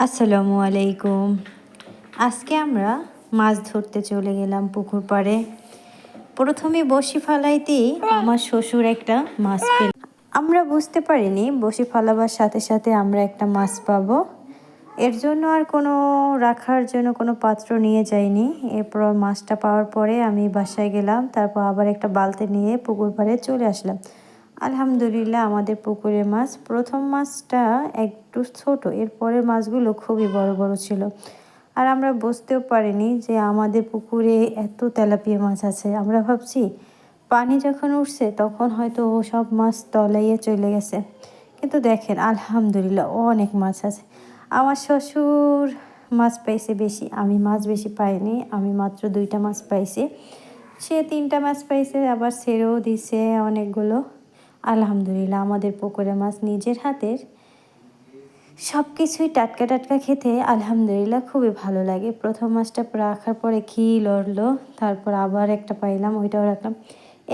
আসসালামু আলাইকুম। আজকে আমরা মাছ ধরতে চলে গেলাম পুকুর পাড়ে। প্রথমে বসি ফালাইতেই আমার শ্বশুর একটা মাছ পেল। আমরা বুঝতে পারিনি বসি ফালাবার সাথে সাথে আমরা একটা মাছ পাব। এর জন্য আর কোনো রাখার জন্য কোনো পাত্র নিয়ে যাইনি। এরপর মাছটা পাওয়ার পরে আমি বাসায় গেলাম, তারপর আবার একটা বালতি নিয়ে পুকুর পাড়ে চলে আসলাম। আলহামদুলিল্লাহ আমাদের পুকুরের মাছ। প্রথম মাছটা একটু ছোট এরপরের মাছগুলো খুবই বড় বড় ছিল। আর আমরা বুঝতেও পারিনি যে আমাদের পুকুরে এত তেলাপিয়া মাছ আছে। আমরা ভাবছি, পানি যখন উঠছে তখন হয়তো সব মাছ তলাইয়ে চলে গেছে। কিন্তু দেখেন, আলহামদুলিল্লাহ অনেক মাছ আছে। আমার শ্বশুর মাছ পাইছে বেশি, আমি মাছ বেশি পাইনি, আমি মাত্র দুইটা মাছ পাইছি। সে তিনটা মাছ পাইছে, আবার ছেড়েও দিছে অনেকগুলো। আলহামদুলিল্লাহ আমাদের পুকুরে মাছ নিজের হাতের। সব কিছুই টাটকা টাটকা খেতে আলহামদুলিল্লাহ খুবই ভালো লাগে। প্রথম মাছটা রাখার পরে ঘি লড়লো তারপর আবার একটা পাইলাম ওইটাও রাখলাম।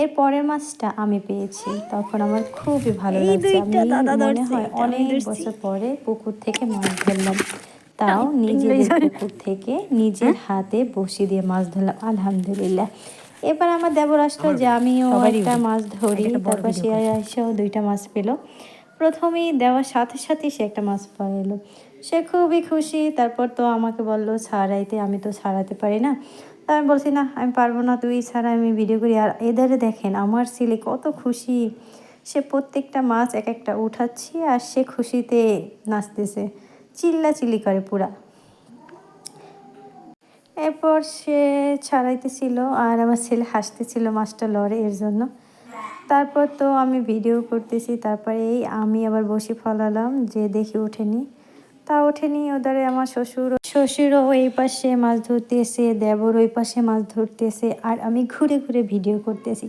এর পরের মাছটা আমি পেয়েছি তখন আমার খুবই ভালো লাগছে। আমি মনে হয় অনেক বছর পরে পুকুর থেকে মাছ ধরলাম। তাও নিজের পুকুর থেকে নিজের হাতে বসি দিয়ে মাছ ধরলাম আলহামদুলিল্লাহ। এবার আমার দেবর আসলো যে আমিও একটা মাছ ধরি তারপর সে এসেও দুইটা মাছ পেল। প্রথমেই দেওয়ার সাথে সাথে সে একটা মাছ পাইলো। সে খুবই খুশি তারপর তো আমাকে বলল ছাড়াইতে আমি তো ছাড়াতে পারি না। তা আমি বলছি না আমি পারব না তুই ছাড়া আমি ভিডিও করি। আর এদারে দেখেন আমার ছেলে কত খুশি। সে প্রত্যেকটা মাছ এক একটা উঠাচ্ছি আর সে খুশিতে নাচতেছে। চিল্লা চিল্লি করে পুরা। এরপর সে ছাড়াইতেছিল আর আমার ছেলে হাসতেছিল মাছটা লড়ে এর জন্য। তারপর তো আমি ভিডিও করতেছি, তারপরে এই আমি আবার বসে ফলালাম যে দেখি ওঠেনি তা ওঠেনি ওদারে আমার শ্বশুর, শ্বশুরও এই পাশে মাছ ধরতেছে, দেবর ওই পাশে মাছ ধরতেছে আর আমি ঘুরে ঘুরে ভিডিও করতেছি।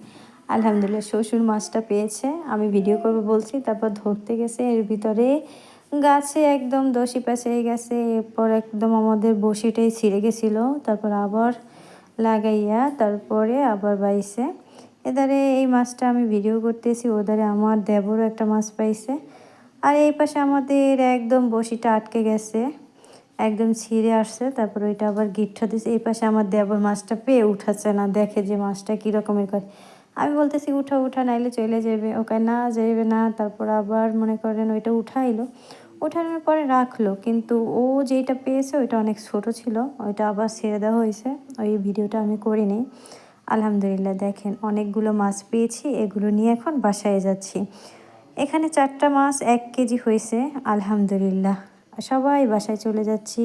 আলহামদুলিল্লাহ, শ্বশুর মাছটা পেয়েছে, আমি ভিডিও করব বলছি, তারপর ধরতে গেছে, এর ভিতরে গাছে একদম দশি পেঁচে গেছে, এরপর একদম আমাদের বসিটাই ছিঁড়ে গেছিল, তারপর আবার লাগাইয়া তারপরে আবার বাইছে। এধারে এই মাছটা আমি ভিডিও করতেছি, ওধারে আমার দেবরও একটা মাছ পাইছে। আর এই পাশে আমাদের একদম বসিটা আটকে গেছে, একদম ছিঁড়ে আসছে, তারপর ওইটা আবার গিট্টা দিছে। এই পাশে আমার দেবর মাছটা পেয়ে উঠাচ্ছে না, দেখে যে মাছটা কীরকমের করে। আমি বলতেছি, উঠা উঠা, নাইলে চলে যাবে। ওকে, না, যাইবে না। তারপর আবার মনে করেন ওইটা উঠাইলো। উঠানোর পরে রাখল, কিন্তু ও যেটা পেয়েছে ওইটা অনেক ছোট ছিল। ওইটা আবার ছেড়ে দেওয়া হয়েছে। ওই ভিডিওটা আমি করিনি। আলহামদুলিল্লাহ, দেখেন অনেকগুলো মাছ পেয়েছি, এগুলো নিয়ে এখন বাসায় যাচ্ছি। এখানে চারটা মাছ এক কেজি হয়েছে, আলহামদুলিল্লাহ। সবাই বাসায় চলে যাচ্ছি।